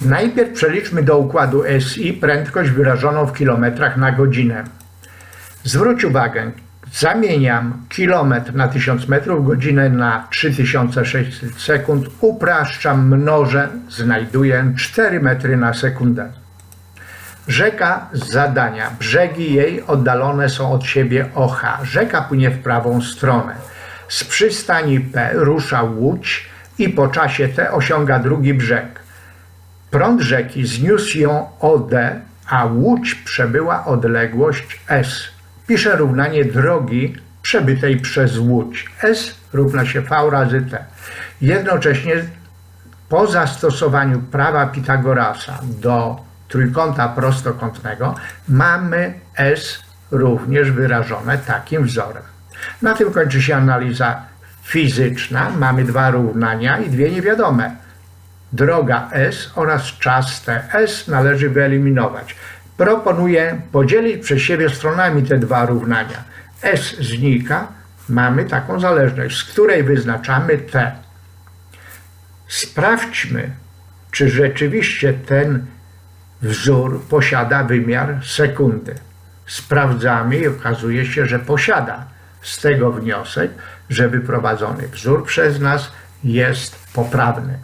Najpierw przeliczmy do układu SI prędkość wyrażoną w kilometrach na godzinę. Zwróć uwagę, zamieniam kilometr na 1000 metrów, godzinę na 3600 sekund, upraszczam, mnożę, znajduję 4 metry na sekundę. Rzeka z zadania. Brzegi jej oddalone są od siebie OH. Rzeka płynie w prawą stronę. Z przystani P rusza łódź i po czasie T osiąga drugi brzeg. Prąd rzeki zniósł ją OD, a łódź przebyła odległość S. Piszę równanie drogi przebytej przez łódź. S równa się V razy T. Jednocześnie po zastosowaniu prawa Pitagorasa do trójkąta prostokątnego mamy S również wyrażone takim wzorem. Na tym kończy się analiza fizyczna. Mamy dwa równania i dwie niewiadome. Droga S oraz czas TS należy wyeliminować. Proponuję podzielić przez siebie stronami te dwa równania. S znika, mamy taką zależność, z której wyznaczamy T. Sprawdźmy, czy rzeczywiście ten wzór posiada wymiar sekundy. Sprawdzamy i okazuje się, że posiada. Z tego wniosek, że wyprowadzony wzór przez nas jest poprawny.